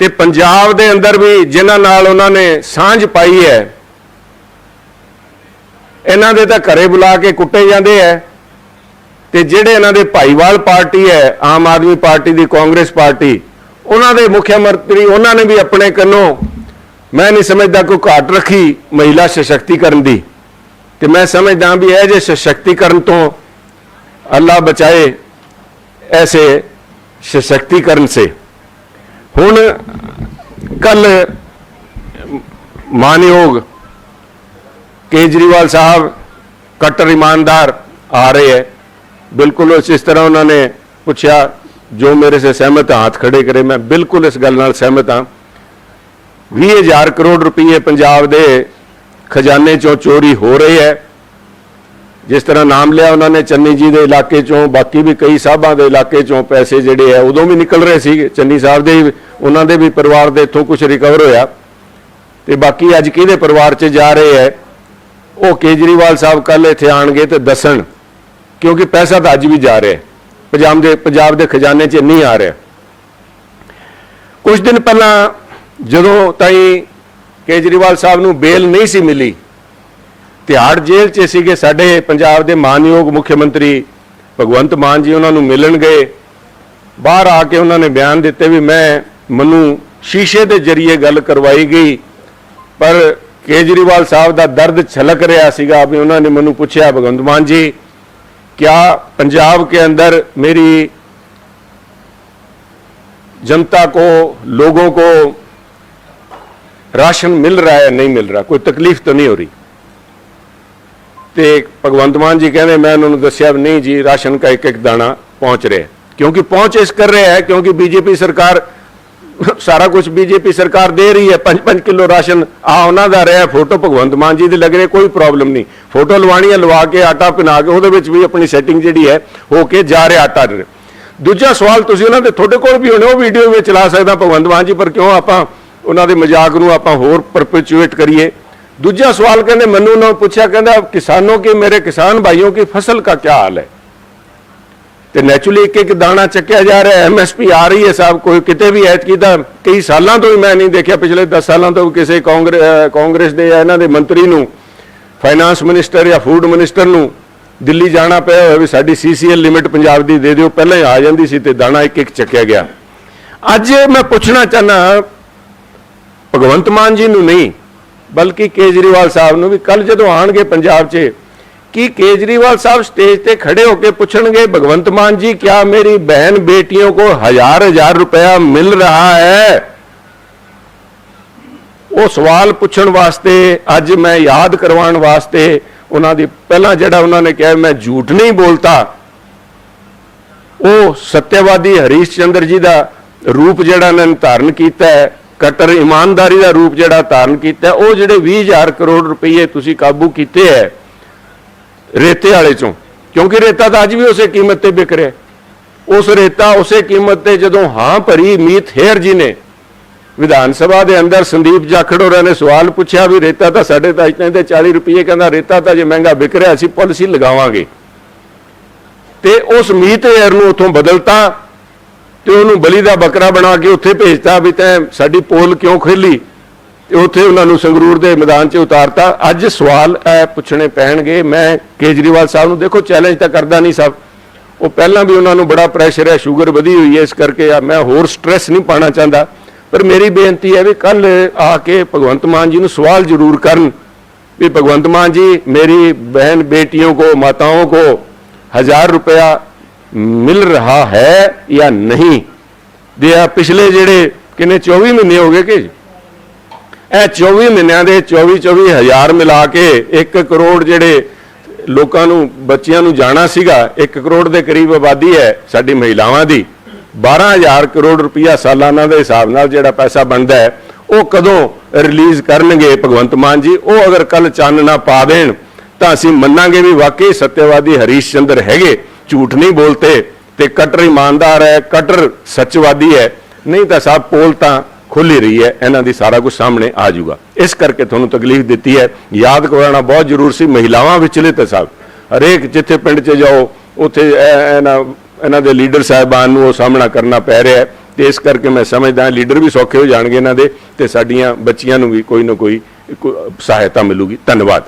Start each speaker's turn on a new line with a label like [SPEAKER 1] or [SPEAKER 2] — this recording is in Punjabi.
[SPEAKER 1] ਤੇ ਪੰਜਾਬ ਦੇ ਅੰਦਰ ਵੀ ਜਿਨ੍ਹਾਂ ਨਾਲ ਉਹਨਾਂ ਨੇ ਸਾਂਝ ਪਾਈ ਹੈ, ਇਹਨਾਂ ਦੇ ਤਾਂ ਘਰੇ ਬੁਲਾ ਕੇ ਕੁੱਟੇ ਜਾਂਦੇ ਐ ਤੇ ਜਿਹੜੇ ਇਹਨਾਂ ਦੇ ਭਾਈਵਾਲ ਪਾਰਟੀ ਹੈ, ਆਮ ਆਦਮੀ ਪਾਰਟੀ ਦੀ, ਕਾਂਗਰਸ ਪਾਰਟੀ, ਉਹਨਾਂ ਦੇ ਮੁੱਖ ਮੰਤਰੀ, ਉਹਨਾਂ ਨੇ ਵੀ ਆਪਣੇ ਕੰਨੋਂ ਮੈਂ ਨਹੀਂ ਸਮਝਦਾ ਕੋਈ ਘਾਟ ਰੱਖੀ ਮਹਿਲਾ ਸਸ਼ਕਤੀਕਰਨ ਦੀ, ਤੇ ਮੈਂ ਸਮਝਦਾ ਵੀ ਇਹ ਜੇ ਸਸ਼ਕਤੀਕਰਨ ਤੋਂ ਅੱਲਾ ਬਚਾਏ ਐਸੇ ਸਸ਼ਕਤੀਕਰਨ ਸੇ। ਹੁਣ ਕੱਲ ਮਾਨਯੋਗ ਕੇਜਰੀਵਾਲ ਸਾਹਿਬ ਕੱਟਰ ਇਮਾਨਦਾਰ ਆ ਰਹੇ ਹੈ। ਬਿਲਕੁਲ ਉਸ ਇਸ ਤਰ੍ਹਾਂ ਉਹਨਾਂ ਨੇ ਪੁੱਛਿਆ, ਜੋ ਮੇਰੇ ਸੇ ਸਹਿਮਤ ਹੱਥ ਖੜੇ ਕਰੇ, ਮੈਂ ਬਿਲਕੁਲ ਇਸ ਗੱਲ ਨਾਲ ਸਹਿਮਤ ਹਾਂ। 20000 ਕਰੋੜ ਰੁਪਏ ਪੰਜਾਬ ਦੇ ਖਜ਼ਾਨੇ ਚੋਂ ਚੋਰੀ ਹੋ ਰਹੀ ਹੈ। ਜਿਸ ਤਰ੍ਹਾਂ ਨਾਮ ਲਿਆ ਉਹਨਾਂ ਨੇ ਚੰਨੀ ਜੀ ਦੇ ਇਲਾਕੇ ਚੋਂ, ਬਾਕੀ ਵੀ ਕਈ ਸਾਹਿਬਾਂ ਦੇ ਇਲਾਕੇ ਚੋਂ ਪੈਸੇ ਜਿਹੜੇ ਆ, ਉਦੋਂ ਵੀ ਨਿਕਲ ਰਹੇ ਸੀ ਚੰਨੀ ਸਾਹਿਬ ਦੇ ਉਹਨਾਂ ਦੇ ਵੀ ਪਰਿਵਾਰ ਦੇ ਇੱਥੋਂ ਕੁਝ ਰਿਕਵਰ ਹੋਇਆ। ਤੇ ਬਾਕੀ ਅੱਜ ਕਿਹਦੇ ਪਰਿਵਾਰ 'ਚ ਜਾ ਰਹੇ ਹੈ, ਉਹ ਕੇਜਰੀਵਾਲ ਸਾਹਿਬ ਕੱਲ ਇੱਥੇ ਆਣਗੇ ਤੇ ਦੱਸਣ, ਕਿਉਂਕਿ ਪੈਸਾ ਤਾਂ ਅੱਜ ਵੀ ਜਾ ਰਿਹਾ ਪੰਜਾਬ ਦੇ ਪੰਜਾਬ ਦੇ ਖਜ਼ਾਨੇ 'ਚ ਨਹੀਂ ਆ ਰਿਹਾ। ਕੁਝ ਦਿਨ ਪਹਿਲਾਂ ਜਦੋਂ ਤਾਈ ਕੇਜਰੀਵਾਲ ਸਾਹਿਬ ਨੂੰ ਬੇਲ ਨਹੀਂ ਸੀ ਮਿਲੀ ਤਿਹਾੜ ਜੇਲ੍ਹ 'ਚ ਸੀਗੇ ਸਾਡੇ ਪੰਜਾਬ ਦੇ ਮਾਨਯੋਗ ਮੁੱਖ ਮੰਤਰੀ ਭਗਵੰਤ ਮਾਨ ਜੀ ਉਹਨਾਂ ਨੂੰ ਮਿਲਣ ਗਏ ਬਾਹਰ ਆ ਕੇ ਉਹਨਾਂ ਨੇ ਬਿਆਨ ਦਿੱਤੇ ਵੀ ਮੈਂ ਮੈਨੂੰ ਸ਼ੀਸ਼ੇ ਦੇ ਜ਼ਰੀਏ ਗੱਲ ਕਰਵਾਈ ਗਈ ਪਰ ਕੇਜਰੀਵਾਲ ਸਾਹਿਬ ਦਾ ਦਰਦ ਛਲਕ ਰਿਹਾ ਸੀਗਾ ਵੀ ਉਹਨਾਂ ਨੇ ਮੈਨੂੰ ਪੁੱਛਿਆ ਭਗਵੰਤ ਮਾਨ ਜੀ क्या पंजाब के अंदर मेरी जनता को लोगों को राशन मिल रहा है नहीं मिल रहा कोई तकलीफ तो नहीं हो रही ਤੇ ਭਗਵੰਤ ਮਾਨ ਜੀ ਕਹਿੰਦੇ, ਮੈਂ ਉਹਨਾਂ ਨੂੰ ਦੱਸਿਆ ਵੀ ਨਹੀਂ ਜੀ, ਰਾਸ਼ਨ ਦਾ ਇੱਕ ਇੱਕ ਦਾਣਾ ਪਹੁੰਚ ਰਿਹਾ। ਕਿਉਂਕਿ ਪਹੁੰਚ ਇਸ ਕਰ ਰਿਹਾ ਹੈ, ਕਿਉਂਕਿ ਬੀਜੇਪੀ ਸਰਕਾਰ, ਸਾਰਾ ਕੁਝ ਬੀਜੇਪੀ ਸਰਕਾਰ ਦੇ ਰਹੀ ਹੈ 5-5 ਕਿਲੋ ਰਾਸ਼ਨ, ਆ ਉਹਨਾਂ ਦਾ ਰਿਹਾ ਫੋਟੋ, ਭਗਵੰਤ ਮਾਨ ਜੀ ਦੇ ਲੱਗ ਰਿਹਾ ਕੋਈ ਪ੍ਰੋਬਲਮ ਨਹੀਂ। ਫੋਟੋ ਲਵਾਣੀ ਹੈ ਲਵਾ ਕੇ ਆਟਾ ਪਿਨਾ ਕੇ, ਉਹਦੇ ਵਿੱਚ ਵੀ ਆਪਣੀ ਸੈਟਿੰਗ ਜਿਹੜੀ ਹੈ, ਹੋ ਕੇ ਜਾ ਰਿਹਾ ਆਟਾ ਦੂਜਾ ਸਵਾਲ ਤੁਸੀਂ ਉਹਨਾਂ ਦੇ, ਤੁਹਾਡੇ ਕੋਲ ਵੀ ਹੋਣੇ ਉਹ ਵੀਡੀਓ ਵਿੱਚ ਚਲਾ ਸਕਦਾ ਭਗਵੰਤ ਮਾਨ ਜੀ, ਪਰ ਕਿਉਂ ਆਪਾਂ ਉਹਨਾਂ ਦੇ ਮਜ਼ਾਕ ਨੂੰ ਆਪਾਂ ਹੋਰ ਪਰਪੈਚੁਏਟ ਕਰੀਏ? दूसरा सवाल कहने मनु ने पूछा कहना किसानों के मेरे किसान भाइयों की फसल का क्या हाल है ਤੇ ਨੈਚੁਰਲੀ ਇੱਕ ਇੱਕ ਦਾਣਾ ਚੱਕਿਆ ਜਾ ਰਿਹਾ ਐਮਐਸਪੀ ਆ ਰਹੀ ਹੈ ਸਾਹਿਬ, ਕੋਈ ਕਿਤੇ ਵੀ ਐਤਕੀ ਦਾ ਕਈ ਸਾਲਾਂ ਤੋਂ ਹੀ ਮੈਂ ਨਹੀਂ ਦੇਖਿਆ, ਪਿਛਲੇ 10 ਸਾਲਾਂ ਤੋਂ ਕਿਸੇ ਕਾਂਗਰਸ ਦੇ ਜਾਂ ਇਹਨਾਂ ਦੇ ਮੰਤਰੀ ਨੂੰ ਫਾਈਨਾਂਸ ਮਿਨਿਸਟਰ ਜਾਂ ਫੂਡ ਮਿਨਿਸਟਰ ਨੂੰ ਦਿੱਲੀ ਜਾਣਾ ਪਿਆ ਹੋਵੇ ਸਾਡੀ ਸੀਸੀਐਲ ਲਿਮਿਟ ਪੰਜਾਬ ਦੀ ਦੇ ਦਿਓ, ਪਹਿਲਾਂ ਹੀ ਆ ਜਾਂਦੀ ਸੀ ਤੇ ਦਾਣਾ ਇੱਕ ਇੱਕ ਚੱਕਿਆ ਗਿਆ। ਅੱਜ ਮੈਂ ਪੁੱਛਣਾ ਚਾਹਨਾ ਭਗਵੰਤ ਮਾਨ ਜੀ ਨੂੰ ਨਹੀਂ ਬਲਕਿ ਕੇਜਰੀਵਾਲ ਸਾਹਿਬ ਨੂੰ ਵੀ ਕੱਲ ਜਦੋਂ ਆਣਗੇ ਪੰਜਾਬ 'ਚ, ਕੀ ਕੇਜਰੀਵਾਲ ਸਾਹਿਬ ਸਟੇਜ ਤੇ ਖੜੇ ਹੋ ਕੇ ਪੁੱਛਣਗੇ, ਭਗਵੰਤ ਮਾਨ ਜੀ, ਕਿਆ ਮੇਰੀ ਬਹਿਨ ਬੇਟੀਆਂ ਕੋ ਹਜ਼ਾਰ ਹਜ਼ਾਰ ਰੁਪਇਆ ਮਿਲ ਰਹਾ ਹੈ? ਉਹ ਸਵਾਲ ਪੁੱਛਣ ਵਾਸਤੇ, ਅੱਜ ਮੈਂ ਯਾਦ ਕਰਵਾਉਣ ਵਾਸਤੇ ਉਹਨਾਂ ਦੀ, ਪਹਿਲਾਂ ਜਿਹੜਾ ਉਹਨਾਂ ਨੇ ਕਿਹਾ, ਮੈਂ ਝੂਠ ਨਹੀਂ ਬੋਲਤਾ। ਉਹ ਸੱਤਿਆਵਾਦੀ ਹਰੀਸ਼ ਚੰਦਰ ਜੀ ਦਾ ਰੂਪ ਜਿਹੜਾ ਇਹਨਾਂ ਨੇ ਧਾਰਨ ਕੀਤਾ ਹੈ ਕਟਰ ਇਮਾਨਦਾਰੀ ਦਾ ਰੂਪ ਜਿਹੜਾ ਧਾਰਨ ਕੀਤਾ ਉਹ ਜਿਹੜੇ 20000 ਕਰੋੜ ਰੁਪਏ ਤੁਸੀਂ ਕਾਬੂ ਕੀਤੇ ਹੈ ਰੇਤੇ ਵਾਲੇ ਚੋਂ, ਕਿਉਂਕਿ ਰੇਤਾ ਤਾਂ ਅੱਜ ਵੀ ਉਸੇ ਕੀਮਤ ਤੇ ਵਿਕ ਰਿਹਾ ਉਸ ਰੇਤਾ, ਉਸੇ ਕੀਮਤ ਤੇ ਜਦੋਂ ਹਾਂ ਭਰੀ ਮੀਤ ਹੇਰ ਜੀ ਨੇ, ਵਿਧਾਨ ਸਭਾ ਦੇ ਅੰਦਰ ਸੰਦੀਪ ਜਾਖੜ ਹੋਰਾਂ ਨੇ ਸਵਾਲ ਪੁੱਛਿਆ ਵੀ ਰੇਤਾ ਤਾਂ ਸਾਡੇ ਤਾਂ ਇਤਨੇ ਤੇ 40 ਰੁਪਏ ਕਹਿੰਦਾ ਰੇਤਾ ਤਾਂ ਜੇ ਮਹਿੰਗਾ ਵਿਕ ਰਿਹਾ, ਅਸੀਂ ਪਾਲਿਸੀ ਲਗਾਵਾਂਗੇ। ਤੇ ਉਸ ਮੀਤ ਹੇਰ ਨੂੰ ਉਥੋਂ ਬਦਲਤਾ ਤੇ ਉਹਨੂੰ ਬਲੀ ਦਾ ਬੱਕਰਾ ਬਣਾ ਕੇ ਉੱਥੇ ਭੇਜਤਾ ਵੀ ਤੈਂ ਸਾਡੀ ਪੋਲ ਕਿਉਂ ਖੇਲੀ ਤੇ ਉੱਥੇ ਉਹਨਾਂ ਨੂੰ ਸੰਗਰੂਰ ਦੇ ਮੈਦਾਨ 'ਚ ਉਤਾਰਤਾ ਅੱਜ ਸਵਾਲ ਇਹ ਪੁੱਛਣੇ ਪੈਣਗੇ ਮੈਂ ਕੇਜਰੀਵਾਲ ਸਾਹਿਬ ਨੂੰ ਦੇਖੋ ਚੈਲੰਜ ਤਾਂ ਕਰਦਾ ਨਹੀਂ ਸਾਹਿਬ ਉਹ ਪਹਿਲਾਂ ਵੀ ਉਹਨਾਂ ਨੂੰ ਬੜਾ ਪ੍ਰੈਸ਼ਰ ਹੈ ਸ਼ੂਗਰ ਵਧੀ ਹੋਈ ਹੈ ਇਸ ਕਰਕੇ ਆ ਮੈਂ ਹੋਰ ਸਟ੍ਰੈਸ ਨਹੀਂ ਪਾਣਾ ਚਾਹੁੰਦਾ ਪਰ ਮੇਰੀ ਬੇਨਤੀ ਹੈ ਵੀ ਕੱਲ ਆ ਕੇ ਭਗਵੰਤ ਮਾਨ ਜੀ ਨੂੰ ਸਵਾਲ ਜ਼ਰੂਰ ਕਰਨ ਵੀ ਭਗਵੰਤ ਮਾਨ जी मेरी बहन बेटियों को माताओं को हजार रुपया ਮਿਲ ਰਿਹਾ ਹੈ ਜਾਂ ਨਹੀਂ? ਦੇ ਆ ਪਿਛਲੇ ਜਿਹੜੇ ਕਿੰਨੇ 24 ਮਹੀਨੇ ਹੋ ਗਏ ਕਿ? ਇਹ 24 ਮਹੀਨਿਆਂ ਦੇ 24 24 ਹਜ਼ਾਰ ਮਿਲਾ ਕੇ 1 ਕਰੋੜ ਜਿਹੜੇ ਲੋਕਾਂ ਨੂੰ, ਬੱਚਿਆਂ ਨੂੰ ਜਾਣਾ ਸੀਗਾ 1 ਕਰੋੜ ਦੇ ਕਰੀਬ ਆਬਾਦੀ ਹੈ ਸਾਡੀ ਮਹਿਲਾਵਾਂ ਦੀ। 12000 ਕਰੋੜ ਰੁਪਇਆ ਸਾਲਾਨਾ ਦੇ ਹਿਸਾਬ ਨਾਲ ਜਿਹੜਾ ਪੈਸਾ ਬਣਦਾ ਹੈ, ਉਹ ਕਦੋਂ ਰਿਲੀਜ਼ ਕਰਨਗੇ ਭਗਵੰਤ ਮਾਨ ਜੀ? ਉਹ ਅਗਰ ਕੱਲ ਚਾਨਣਾ ਪਾ ਦੇਣ, ਤਾਂ ਅਸੀਂ ਮੰਨਾਂਗੇ ਵੀ ਵਾਕਈ ਸੱਤਿਆਵਾਦੀ ਹਰੀਸ਼ ਚੰਦਰ ਹੈਗੇ। ਝੂਠ ਨਹੀਂ ਬੋਲਤੇ ਤੇ ਕਟਰ ਇਮਾਨਦਾਰ ਹੈ, ਕਟਰ ਸੱਚਵਾਦੀ ਹੈ। ਨਹੀਂ ਤਾਂ ਸਾਹਿਬ ਪੋਲ ਤਾਂ ਖੁੱਲ ਰਹੀ ਹੈ, ਇਹਨਾਂ ਦੀ ਸਾਰਾ ਕੁਝ ਸਾਹਮਣੇ ਆ ਜਾਊਗਾ। ਇਸ ਕਰਕੇ ਤੁਹਾਨੂੰ ਤਕਲੀਫ ਦਿੱਤੀ ਹੈ। ਯਾਦ ਕਰਾਉਣਾ ਬਹੁਤ ਜ਼ਰੂਰ ਸੀ, ਮਹਿਲਾਵਾਂ ਵਿਚਲੇ ਤਾਂ ਸਾਹਿਬ ਹਰੇਕ ਜਿੱਥੇ ਪਿੰਡ 'ਚ ਜਾਓ, ਉੱਥੇ ਇਹਨਾਂ ਇਹਨਾਂ ਦੇ ਲੀਡਰ ਸਾਹਿਬਾਨ ਨੂੰ ਉਹ ਸਾਹਮਣਾ ਕਰਨਾ ਪੈ ਰਿਹਾ ਹੈ। ਤੇ ਇਸ ਕਰਕੇ ਮੈਂ ਸਮਝਦਾ ਲੀਡਰ ਵੀ ਸੌਖੇ ਹੋ ਜਾਣਗੇ ਇਹਨਾਂ ਦੇ ਤੇ ਸਾਡੀਆਂ ਬੱਚੀਆਂ ਨੂੰ ਵੀ ਕੋਈ ਨਾ ਕੋਈ ਕੋਈ ਸਹਾਇਤਾ ਮਿਲੂਗੀ। ਧੰਨਵਾਦ।